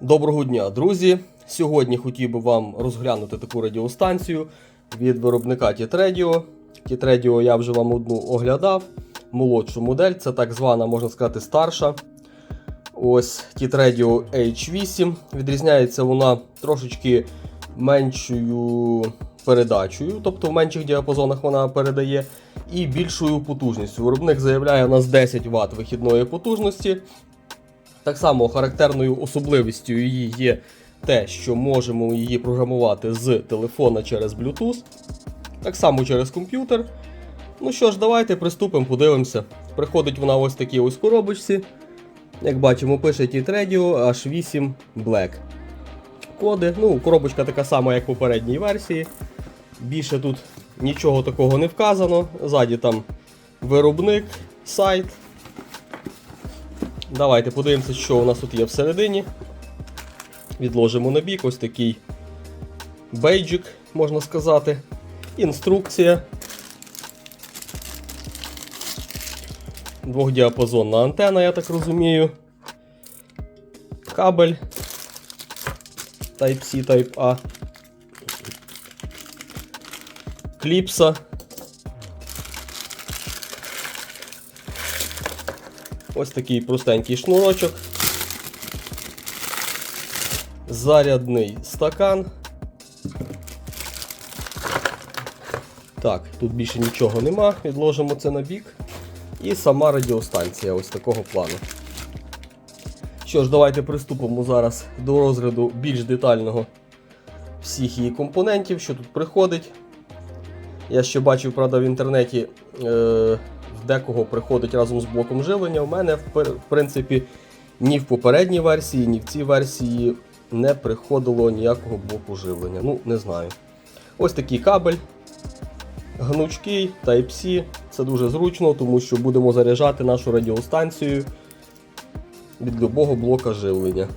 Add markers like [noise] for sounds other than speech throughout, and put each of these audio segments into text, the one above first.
Доброго дня, друзі! Сьогодні хотів би вам розглянути таку радіостанцію від виробника T-Radio. T-Radio я вже вам одну оглядав. Молодшу модель, це так звана, можна сказати, старша. Ось T-Radio H8. Відрізняється вона трошечки меншою передачею, тобто в менших діапазонах вона передає, і більшою потужністю. Виробник заявляє у нас 10 Вт вихідної потужності. Так само характерною особливістю її є те, що можемо її програмувати з телефона через Bluetooth, так само через комп'ютер. Ну що ж, давайте приступимо, подивимося. Приходить вона ось такій ось коробочці. Як бачимо, пише T-Radio H8 Black. Коди. Ну, коробочка така сама, як в попередній версії. Більше тут нічого такого не вказано. Ззаді там виробник, сайт. Давайте подивимося, що у нас тут є всередині. Відложимо на бік ось такий бейджик, можна сказати. Інструкція. Двохдіапазонна антена, я так розумію. Кабель Type-C, Type-A. Кліпса. Ось такий простенький шнурочок. Зарядний стакан. Так, тут більше нічого нема, відложимо це на бік. І сама радіостанція ось такого плану. Що ж, давайте приступимо зараз до розгляду більш детального всіх її компонентів, що тут приходить. Я ще бачив, правда, в інтернеті е, декого приходить разом з блоком живлення. У мене, в принципі, ні в попередній версії, ні в цій версії не приходило ніякого блоку живлення. Ну, не знаю. Ось такий кабель. Гнучкий Type-C. Це дуже зручно, тому що будемо заряджати нашу радіостанцію від любого блока живлення.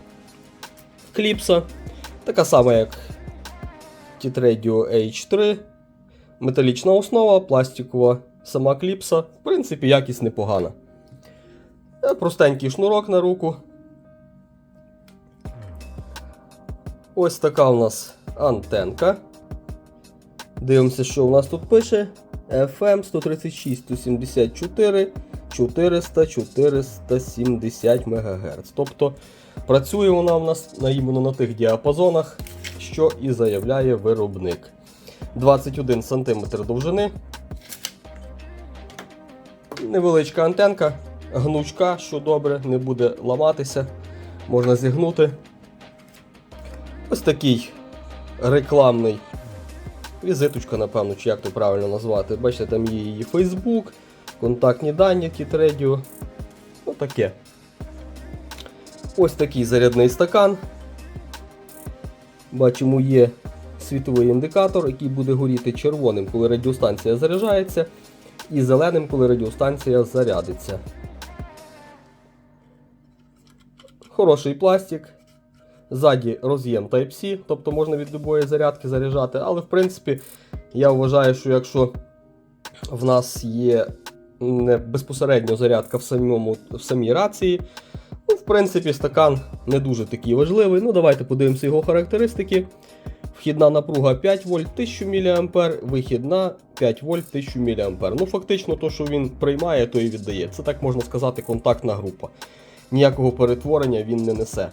Кліпса. Така сама, як T-Radio H3. Металічна основа, пластикова сама кліпса. В принципі, якість непогана. Е, Простенький шнурок на руку. Ось така у нас антенка. Дивимося, що у нас тут пише. FM 136 174 400 470 МГц. Тобто працює вона у нас іменно на тих діапазонах, що і заявляє виробник. 21 см довжини. Невеличка антенка, гнучка, що добре, не буде ламатися, можна зігнути. Ось такий рекламний візиточка, напевно, чи як то правильно назвати. Бачите, там є її Facebook, контактні дані Кітредіо. Ну таке. Ось такий зарядний стакан. Бачимо, є світовий індикатор, який буде горіти червоним, коли радіостанція заряджається, і зеленим, коли радіостанція зарядиться. Хороший пластик. Ззаді роз'єм Type-C, тобто можна від любої зарядки заряджати. Але в принципі, я вважаю, що якщо в нас є не безпосередньо зарядка в, самому, в самій рації, ну, в принципі, стакан не дуже такий важливий. Ну, давайте подивимося його характеристики. Вхідна напруга 5 вольт 1000 мА, вихідна 5 вольт 1000 мА. Ну, фактично, то, що він приймає, то і віддає. Це так можна сказати, контактна група. Ніякого перетворення він не несе.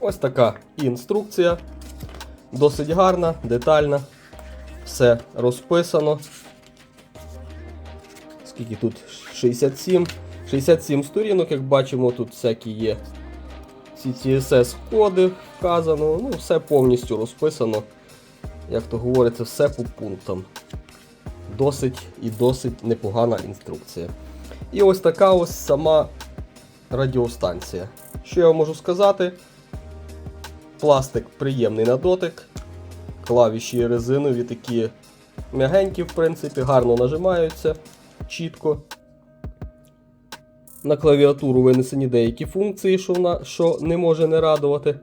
Ось така інструкція. Досить гарна, детальна. Все розписано. Скільки тут? 67. 67 сторінок, як бачимо, тут всякі є CTSS коди вказано. Ну, все повністю розписано. Як то говориться, все по пунктам. Досить і досить непогана інструкція. І ось така ось сама радіостанція. Що я вам можу сказати? Пластик приємний на дотик. Клавіші резинові такі м'ягенькі, в принципі, гарно нажимаються чітко. На клавіатуру винесені деякі функції, що, вона, що не може не радувати.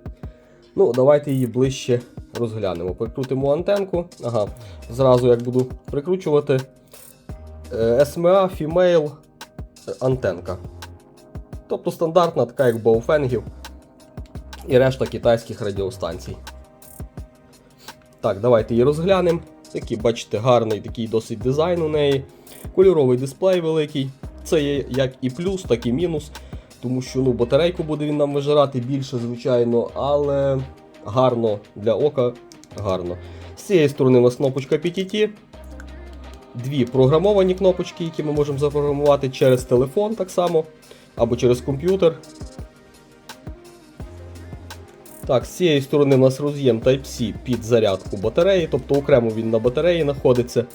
Ну, давайте її ближче розглянемо. Прикрутимо антенку. Ага, зразу як буду прикручувати. Е, SMA Female антенка. Тобто стандартна, така як Баофенгів і решта китайських радіостанцій. Так, давайте її розглянемо. Такий, бачите, гарний такий досить дизайн у неї. Кольоровий дисплей великий. Це є як і плюс, так і мінус. Тому що ну, батарейку буде він нам вижирати більше, звичайно, але гарно для ока, гарно. З цієї сторони у нас кнопочка PTT. Дві програмовані кнопочки, які ми можемо запрограмувати через телефон так само, або через комп'ютер. Так, з цієї сторони у нас роз'єм Type-C під зарядку батареї, тобто окремо він на батареї знаходиться.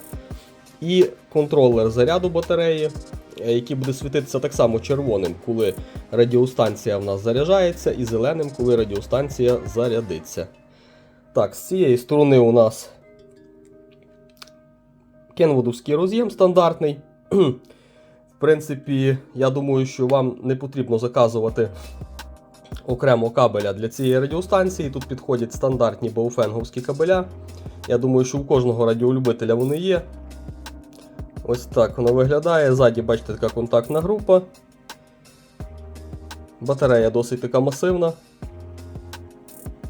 І контролер заряду батареї, який буде світитися так само червоним, коли радіостанція в нас заряджається, і зеленим, коли радіостанція зарядиться. Так, з цієї сторони у нас кенвудовський роз'єм стандартний. В принципі, я думаю, що вам не потрібно заказувати окремо кабеля для цієї радіостанції. Тут підходять стандартні бауфенговські кабеля. Я думаю, що у кожного радіолюбителя вони є. Ось так воно виглядає. Ззаді, бачите, така контактна група. Батарея досить така масивна.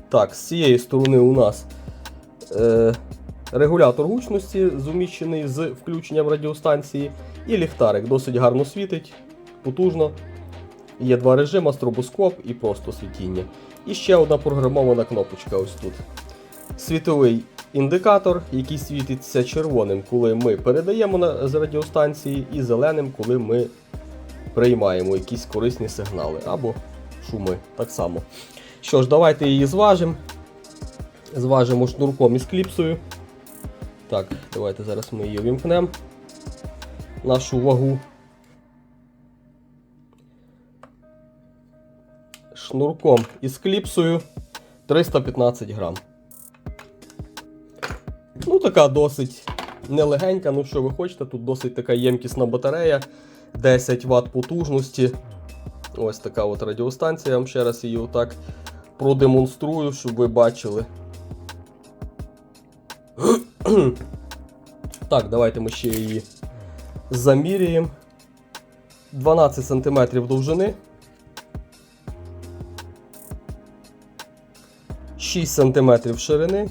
Так, з цієї сторони у нас е, регулятор гучності зуміщений з включенням радіостанції. І ліхтарик досить гарно світить, потужно. Є два режими: стробоскоп і просто світіння. І ще одна програмована кнопочка ось тут. Світовий індикатор, який світиться червоним, коли ми передаємо на, з радіостанції, і зеленим, коли ми приймаємо якісь корисні сигнали або шуми. Так само. Що ж, давайте її зважимо. Зважимо шнурком із кліпсою. Так, давайте зараз ми її вімкнемо. Нашу вагу. Шнурком із кліпсою 315 грам. Така досить нелегенька, ну що ви хочете, тут досить така ємкісна батарея, 10 Вт потужності. Ось така от радіостанція, я вам ще раз її отак продемонструю, щоб ви бачили. [clears throat] Так, давайте ми ще її заміряємо. 12 см довжини. 6 см ширини.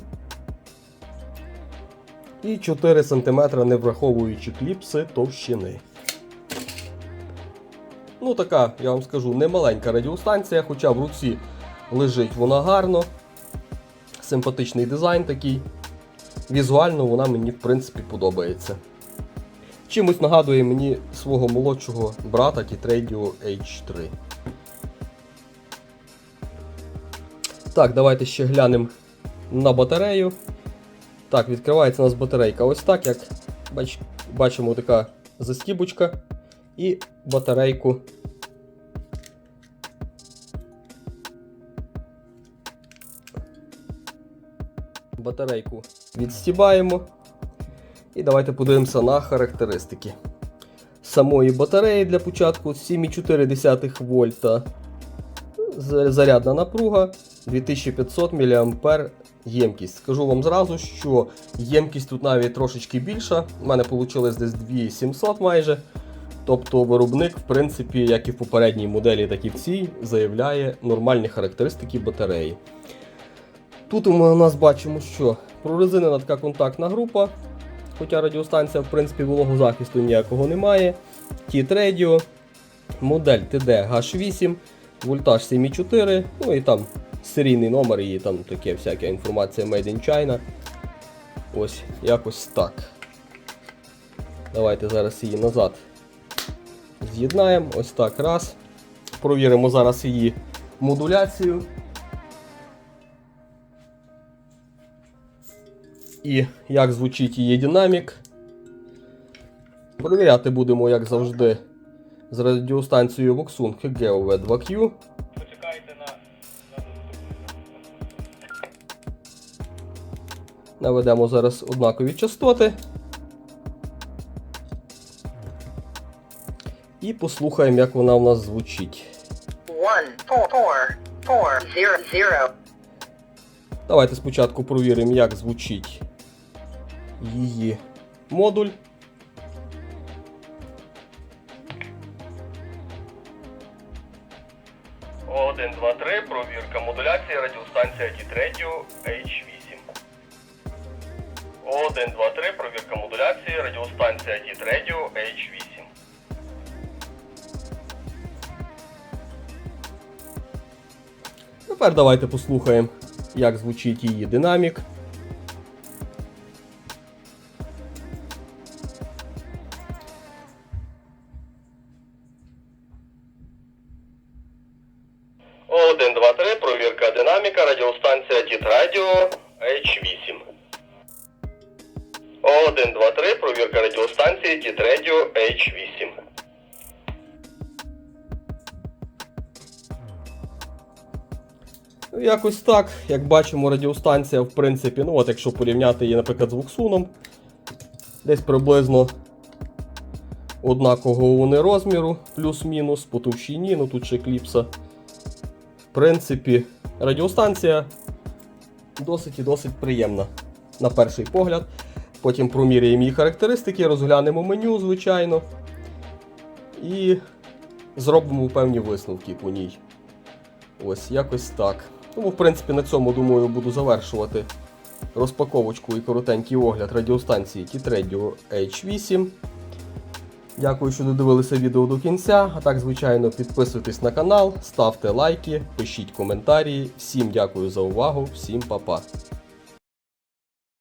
І 4 см, не враховуючи кліпси товщини. Ну, така, я вам скажу, немаленька радіостанція, хоча в руці лежить вона гарно. Симпатичний дизайн такий. Візуально вона мені, в принципі, подобається. Чимось нагадує мені свого молодшого брата T-Radio H3. Так, давайте ще глянемо на батарею. Так, відкривається у нас батарейка ось так, як бач, бачимо, така застібочка і батарейку. Батарейку відстібаємо. І давайте подивимося на характеристики. Самої батареї для початку 7,4 вольта. Зарядна напруга 2500 мА ємкість. Скажу вам зразу, що ємкість тут навіть трошечки більша. У мене вийшло десь 2700 майже. Тобто виробник, в принципі, як і в попередній моделі, так і в цій, заявляє нормальні характеристики батареї. Тут ми у нас бачимо, що прорезинена така контактна група, хоча радіостанція, в принципі, вологозахисту ніякого немає. T-Radio, модель TD-H8, вольтаж 7,4, ну і там серійний номер і там таке всяка інформація Made in China. Ось, якось так. Давайте зараз її назад з'єднаємо. Ось так раз. Провіримо зараз її модуляцію. І як звучить її динамік. Провіряти будемо, як завжди, з радіостанцією Voxung GeoV2Q. Почекайте на, на Наведемо зараз однакові частоти. І послухаємо, як вона в нас звучить. one four four four zero zero Давайте спочатку провіримо, як звучить її модуль. Радіостанція T-Radio H8. Тепер давайте послухаємо, як звучить її динамік. Один, два, три, провірка динаміка, радіостанція Тіт Радіо H8. Один, два, три, провірка радіостанції Радіо H8. Ну, якось так. Як бачимо, радіостанція, в принципі, ну от якщо порівняти її, наприклад, з Вуксуном, десь приблизно однакового вони розміру, плюс-мінус, по товщині, ну тут ще кліпса. В принципі, радіостанція досить і досить приємна на перший погляд. Потім проміряємо її характеристики, розглянемо меню, звичайно. І зробимо певні висновки по ній. Ось якось так. Тому, в принципі, на цьому, думаю, буду завершувати розпаковочку і коротенький огляд радіостанції T-Radio H8. Дякую, що додивилися відео до кінця. А так, звичайно, підписуйтесь на канал, ставте лайки, пишіть коментарі. Всім дякую за увагу, всім па-па.